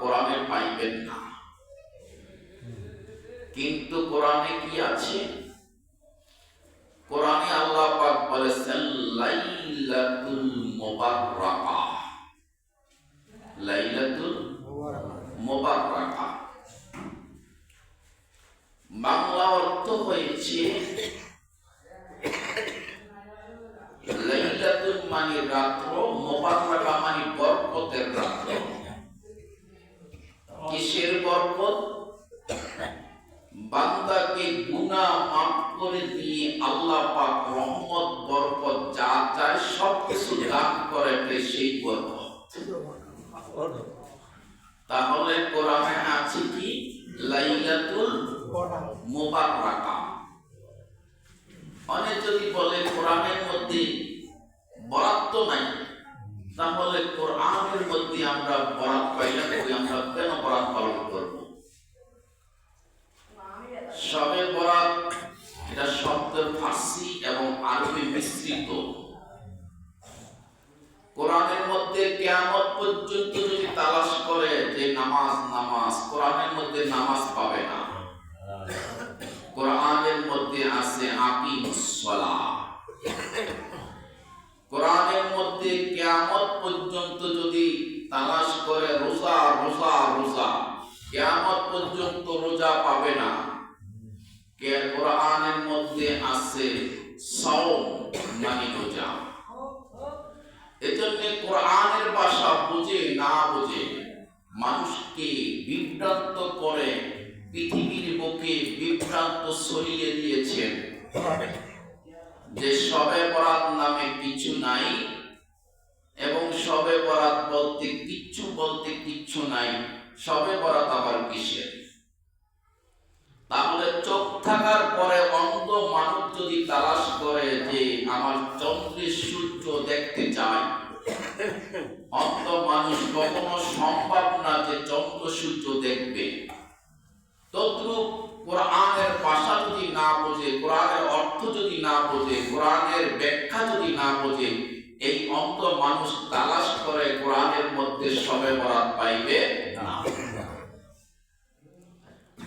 কোরআনে পাইবেন না। কিন্তু কোরআনে কি আছে? কোরআনে আল্লাহ পাক বলেছেন লাইলাতুল মুবাররাকা। লাইলাতুল মুবাররাকা। বাংলা অর্থ হয়েছে, লাইলাতুল মানে রাত্র, মুবাররাকা মানে বরকতের রাত্র। কিসের বরকত? বান্দাকে গুনাহ মাফ করে দিয়ে আল্লাহ পাক রহমত, বরকত, যা চায় সব কিছু দান করে সেই বরকত। তাহলে কোরআনে আছে কি? লাইলাতুল মুবাররাকা অনেক যদি বলে কোরআনের মধ্যে বরাদ্দ নাই তাহলে কোরআনের মধ্যে আমরা বরাত পাইলাম কই আমরা কেন বরাত পালন করব? সবে বরাত, এটা শব্দ ফার্সি এবং আরবি মিশ্রিত। কোরআনের মধ্যে কেয়ামত পর্যন্ত যদি তালাশ করে যে নামাজ নামাজ, কোরআনের মধ্যে নামাজ পাবে না কোরআনের মধ্যে আছে আকিমুসসালাহ কোরআনের মধ্যে কিয়ামত পর্যন্ত যদি তালাশ করে রোজা রোজা রোজা কিয়ামত পর্যন্ত রোজা পাবে না। কোরআনের মধ্যে আছে সাওম মানে রোজা। এজন্য কোরআনের ভাষা বুঝে না বুঝে মানুষকে বিভ্রান্ত করে পৃথিবীর বুকে বিভ্রান্ত ছড়িয়ে দিয়েছেন। যে সবে বরাত নামে কিছু নাই সবে বরাত বলতে কিচ্ছু বলতে কিচ্ছু নাই, সবে বরাত আবার কিসের? তাহলে চোখ থাকার পরে অন্ধ মানুষ যদি তালাশ করে যে আমার চন্দ্রের সূর্য দেখতে চায়, অন্ধ মানুষ কখনো সম্ভব না যে চন্দ্র সূর্য দেখবে। তদ্রূপ কোরআনের ভাষা যদি না বোঝে, কোরআনের অর্থ যদি না বোঝে, কোরআনের ব্যাখ্যা যদি না বোঝে এই অন্ধ মানুষ তালাশ করে, কোরআনের মধ্যে সবে বরাত পাইবে না।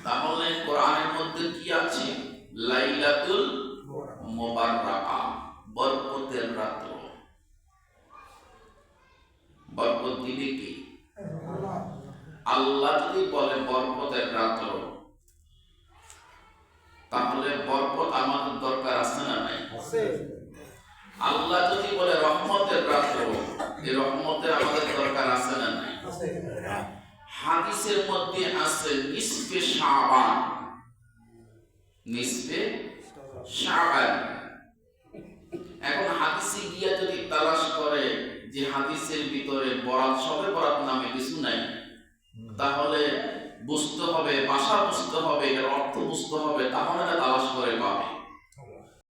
তাহলে কোরআনের মধ্যে কি আছে? লাইলাতুল বরকতের রাত্র। বরকত দিবে কি? আল্লাহ যদি বলে বরকতের রাত্র, তাহলে বরকত আমাদের দরকার আছে না নাই? আল্লাহ যদি বলে রহমতের রাত্র এই রহমতের আমাদের দরকার আছে না নাই? হাদিসের মধ্যে আছে নিসফে শাবান। নিসফে শাবান। এখন হাদিসে গিয়া যদি তালাশ করে যে হাদিসের ভিতরে বরাত সবে বরাত নামে কিছু নাই তাহলে বুঝতে হবে ভাষা বুঝতে হবে এর অর্থ বুঝতে হবে তাহলে তালাশ করে পাবে।